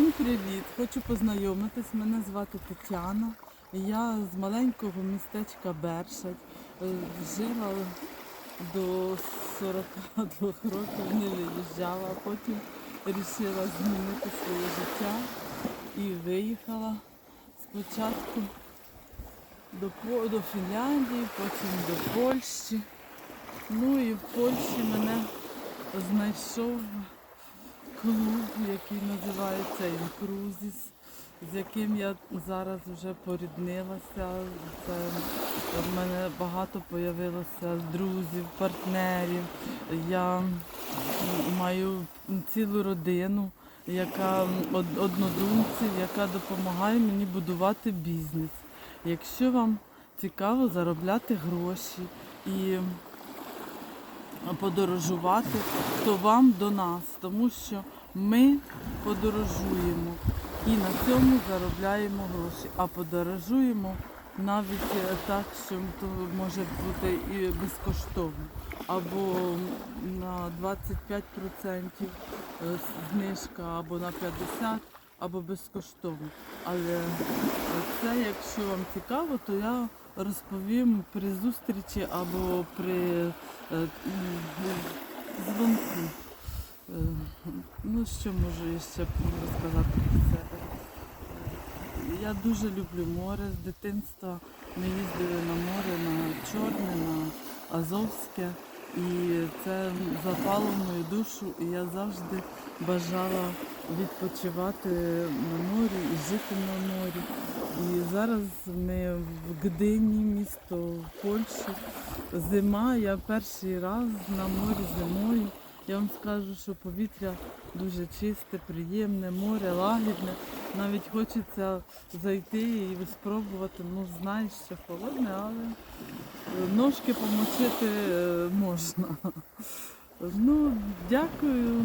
Всім привіт! Хочу познайомитись. Мене звати Тетяна. Я з маленького містечка Бершадь. Е, Жила до 42 років, не виїжджала, а потім вирішила змінити своє життя і виїхала спочатку до, до Фінляндії, потім до Польщі. Ну і в Польщі мене знайшов клуб, який називається Інкрузіс, з яким я зараз вже поріднилася. Це в мене багато появилося друзів, партнерів. Я маю цілу родину, яка од- однодумців, яка допомагає мені будувати бізнес. Якщо вам цікаво заробляти гроші і подорожувати, то вам до нас, тому що ми подорожуємо і на цьому заробляємо гроші, а подорожуємо навіть е, так, що то може бути і безкоштовно, або на 25% е, знижка, або на 50%, або безкоштовно. Але це, якщо вам цікаво, то я розповім при зустрічі або при е, дзвонку. Е, Ну, що можу ще розказати про себе? Я дуже люблю море. З дитинства ми їздили на море, на Чорне, на Азовське. І це запало в мою душу, і я завжди бажала відпочивати на морі і жити на морі. І зараз ми в Гдині, місто в Польщі. Зима, я перший раз на морі зимою. Я вам скажу, що повітря дуже чисте, приємне, море лагідне. Навіть хочеться зайти і спробувати. Ну, знаєш, що холодне, але е, ножки помочити е, можна. Ну, дякую.